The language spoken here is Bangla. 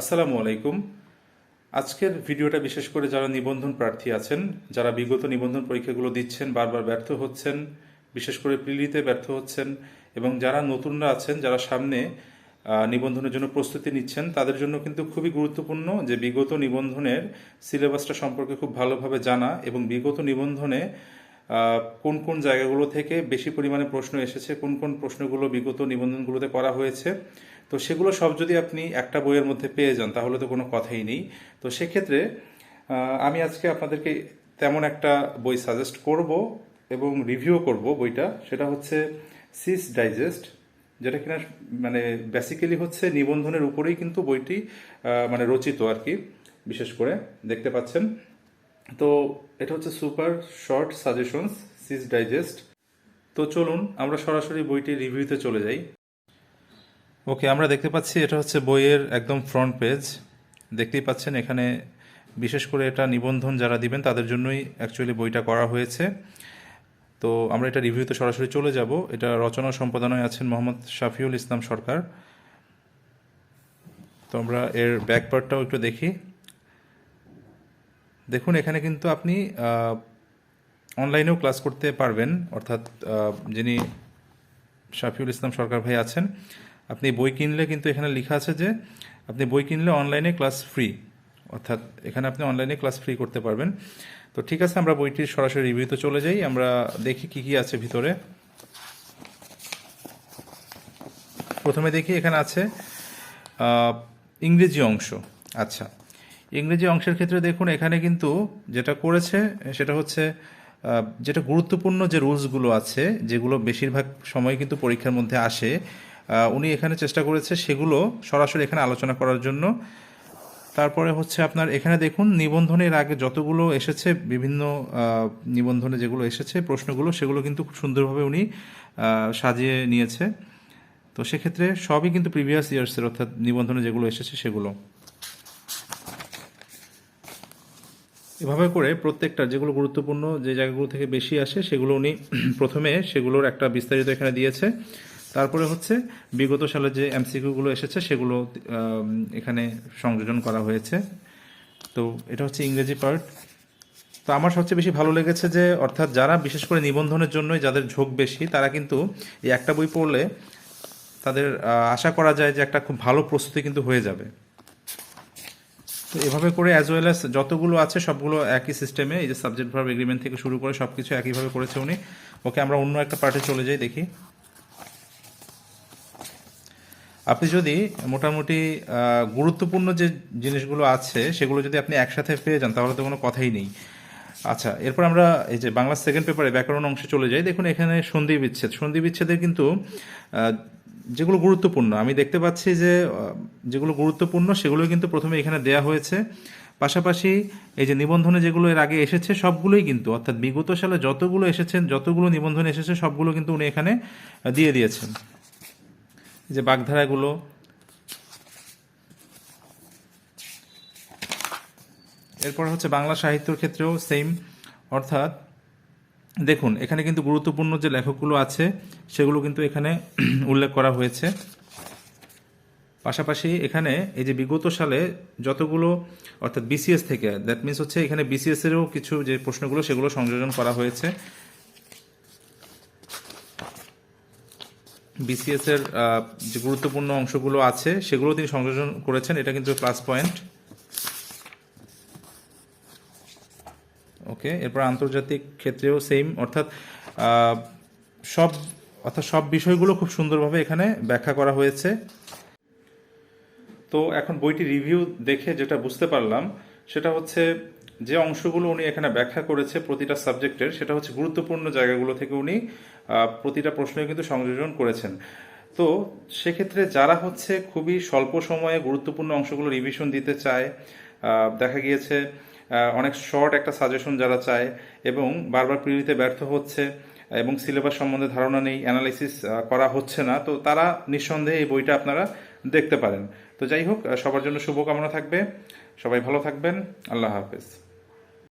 আসসালামু আলাইকুম। আজকের ভিডিওটা বিশেষ করে যারা নিবন্ধন প্রার্থী আছেন, যারা বিগত নিবন্ধন পরীক্ষাগুলো দিচ্ছেন, বারবার ব্যর্থ হচ্ছেন, বিশেষ করে প্রিলিতে ব্যর্থ হচ্ছেন, এবং যারা নতুনরা আছেন, যারা সামনে নিবন্ধনের জন্য প্রস্তুতি নিচ্ছেন, তাদের জন্য কিন্তু খুবই গুরুত্বপূর্ণ যে বিগত নিবন্ধনের সিলেবাসটা সম্পর্কে খুব ভালোভাবে জানা এবং বিগত নিবন্ধনে কোন কোন জায়গাগুলো থেকে বেশি পরিমাণে প্রশ্ন এসেছে, কোন কোন প্রশ্নগুলো বিগত নিবন্ধনগুলোতে করা হয়েছে তো সেগুলো সব যদি আপনি একটা বইয়ের মধ্যে পেয়ে যান, তাহলে তো কোনো কথাই নেই। তো সেক্ষেত্রে আমি আজকে আপনাদেরকে তেমন একটা বই সাজেস্ট করব এবং রিভিউ করব বইটা। সেটা হচ্ছে সিস ডাইজেস্ট যেটা কিনা মানে বেসিক্যালি হচ্ছে নিবন্ধনের উপরেই কিন্তু বইটি মানে রচিত আর কি, বিশেষ করে। দেখতে পাচ্ছেন? তো এটা হচ্ছে সুপার শর্ট সাজেশনস সিস ডাইজেস্ট তো চলুন, আমরা সরাসরি বইটি রিভিউতে চলে যাই। ওকে আমরা দেখতে পাচ্ছি এটা হচ্ছে বইয়ের একদম ফ্রন্ট পেজ দেখতেই পাচ্ছেন এখানে বিশেষ করে এটা নিবন্ধন যারা দিবেন, তাদের জন্যই অ্যাকচুয়ালি বইটা করা হয়েছে। তো আমরা এটা রিভিউতে সরাসরি চলে যাব। এটা রচনা সম্পাদনায় আছেন মোহাম্মদ শাফিউল ইসলাম সরকার। তো আমরা এর ব্যাক পার্টটাও একটু দেখি। দেখুন, এখানে কিন্তু আপনি অনলাইনেও ক্লাস করতে পারবেন। অর্থাৎ যিনি শাফিউল ইসলাম সরকার ভাই আছেন আপনি বই কিনলে কিন্তু এখানে লেখা আছে যে আপনি বই কিনলে অনলাইনে ক্লাস ফ্রি অর্থাৎ এখানে আপনি অনলাইনে ক্লাস ফ্রি করতে পারবেন। তো ঠিক আছে, আমরা বইটির সরাসরি রিভিউতে চলে যাই, আমরা দেখি কি কি আছে ভিতরে। প্রথমে দেখি এখানে আছে ইংরেজি অংশ। আচ্ছা ইংরেজি অংশের ক্ষেত্রে দেখুন, এখানে কিন্তু যেটা করেছে, সেটা হচ্ছে যেটা গুরুত্বপূর্ণ যে রুলসগুলো আছে, যেগুলো বেশিরভাগ সময় কিন্তু পরীক্ষার মধ্যে আসে উনি এখানে চেষ্টা করেছে সেগুলো সরাসরি এখানে আলোচনা করার জন্য। তারপরে হচ্ছে আপনার এখানে দেখুন, নিবন্ধনের আগে যতগুলো এসেছে, বিভিন্ন নিবন্ধনে যেগুলো এসেছে, প্রশ্নগুলো, সেগুলো কিন্তু খুব সুন্দরভাবে উনি সাজিয়ে নিয়েছে। তো সেক্ষেত্রে সবই কিন্তু প্রিভিয়াস ইয়ার্সের অর্থাৎ নিবন্ধনে যেগুলো এসেছে, সেগুলো। এভাবে করে প্রত্যেকটা যেগুলো গুরুত্বপূর্ণ, যে জায়গাগুলো থেকে বেশি আসে, সেগুলো উনি প্রথমে সেগুলোর একটা বিস্তারিত এখানে দিয়েছে। তারপরে হচ্ছে বিগত সালে যে এমসিকিউগুলো এসেছে, সেগুলো এখানে সংযোজন করা হয়েছে। তো এটা হচ্ছে ইংরেজি পার্ট। তো আমার সবচেয়ে বেশি ভালো লেগেছে যে, অর্থাৎ যারা বিশেষ করে নিবন্ধনের জন্যই যাদের ঝোঁক বেশি, তারা কিন্তু এই একটা বই পড়লে তাদের আশা করা যায় যে একটা খুব ভালো প্রস্তুতি কিন্তু হয়ে যাবে। তো এভাবে করে অ্যাজ ওয়েল অ্যাজ যতগুলো আছে, সবগুলো একই সিস্টেমে এই যে সাবজেক্ট ভার্ব এগ্রিমেন্ট থেকে শুরু করে সব কিছু একইভাবে করেছে উনি। ওকে আমরা অন্য একটা পার্টে চলে যাই, দেখি। আপনি যদি মোটামুটি গুরুত্বপূর্ণ যে জিনিসগুলো আছে, সেগুলো যদি আপনি একসাথে পেয়ে যান, তাহলে তো কোনো কথাই নেই। আচ্ছা এরপর আমরা এই যে বাংলা সেকেন্ড পেপারে ব্যাকরণ অংশে চলে যাই। দেখুন, এখানে সন্ধি বিচ্ছেদ। সন্ধি বিচ্ছেদের কিন্তু যেগুলো গুরুত্বপূর্ণ, আমি দেখতে পাচ্ছি যে যেগুলো গুরুত্বপূর্ণ, সেগুলো কিন্তু প্রথমে এখানে দেয়া হয়েছে। পাশাপাশি এই যে নিবন্ধনে যেগুলো এর আগে এসেছে, সবগুলোই কিন্তু, অর্থাৎ বিগত সালে যতগুলো এসেছেন, যতগুলো নিবন্ধনে এসেছে, সবগুলো কিন্তু উনি এখানে দিয়ে দিয়েছেন। যে বাগধারাগুলো, এরপর হচ্ছে বাংলা সাহিত্যর ক্ষেত্রেও সেম অর্থাৎ দেখুন, এখানে কিন্তু গুরুত্বপূর্ণ যে লেখকগুলো আছে, সেগুলো কিন্তু এখানে উল্লেখ করা হয়েছে। পাশাপাশি এখানে এই যে বিগত সালে যতগুলো, অর্থাৎ বিসিএস থেকে দ্যাট মিনস হচ্ছে এখানে বিসিএস এরও কিছু যে প্রশ্নগুলো, সেগুলো সংযোজন করা হয়েছে। বিসিএস এর যে গুরুত্বপূর্ণ অংশগুলো আছে, সেগুলো তিনি সংযোজন করেছেন। এটা কিন্তু প্লাস পয়েন্ট ওকে এরপর আন্তর্জাতিক ক্ষেত্রেও সেম অর্থাৎ সব অর্থাৎ সব বিষয়গুলো খুব সুন্দরভাবে এখানে ব্যাখ্যা করা হয়েছে। তো এখন বইটি রিভিউ দেখে যেটা বুঝতে পারলাম, সেটা হচ্ছে যে অংশগুলো উনি এখানে ব্যাখ্যা করেছে প্রতিটা সাবজেক্টের, সেটা হচ্ছে গুরুত্বপূর্ণ জায়গাগুলো থেকে উনি প্রতিটা প্রশ্নই কিন্তু সংযোজন করেছেন। তো সেক্ষেত্রে যারা হচ্ছে খুবই স্বল্প সময়ে গুরুত্বপূর্ণ অংশগুলো রিভিশন দিতে চায় দেখা গিয়েছে অনেক শর্ট একটা সাজেশন যারা চায় এবং বারবার প্রিলিতে ব্যর্থ হচ্ছে এবং সিলেবাস সম্বন্ধে ধারণা নেই অ্যানালাইসিস করা হচ্ছে না, তো তারা নিঃসন্দেহে এই বইটা আপনারা দেখতে পারেন। তো যাই হোক সবার জন্য শুভকামনা থাকবে। সবাই ভালো থাকবেন। আল্লাহ হাফেজ।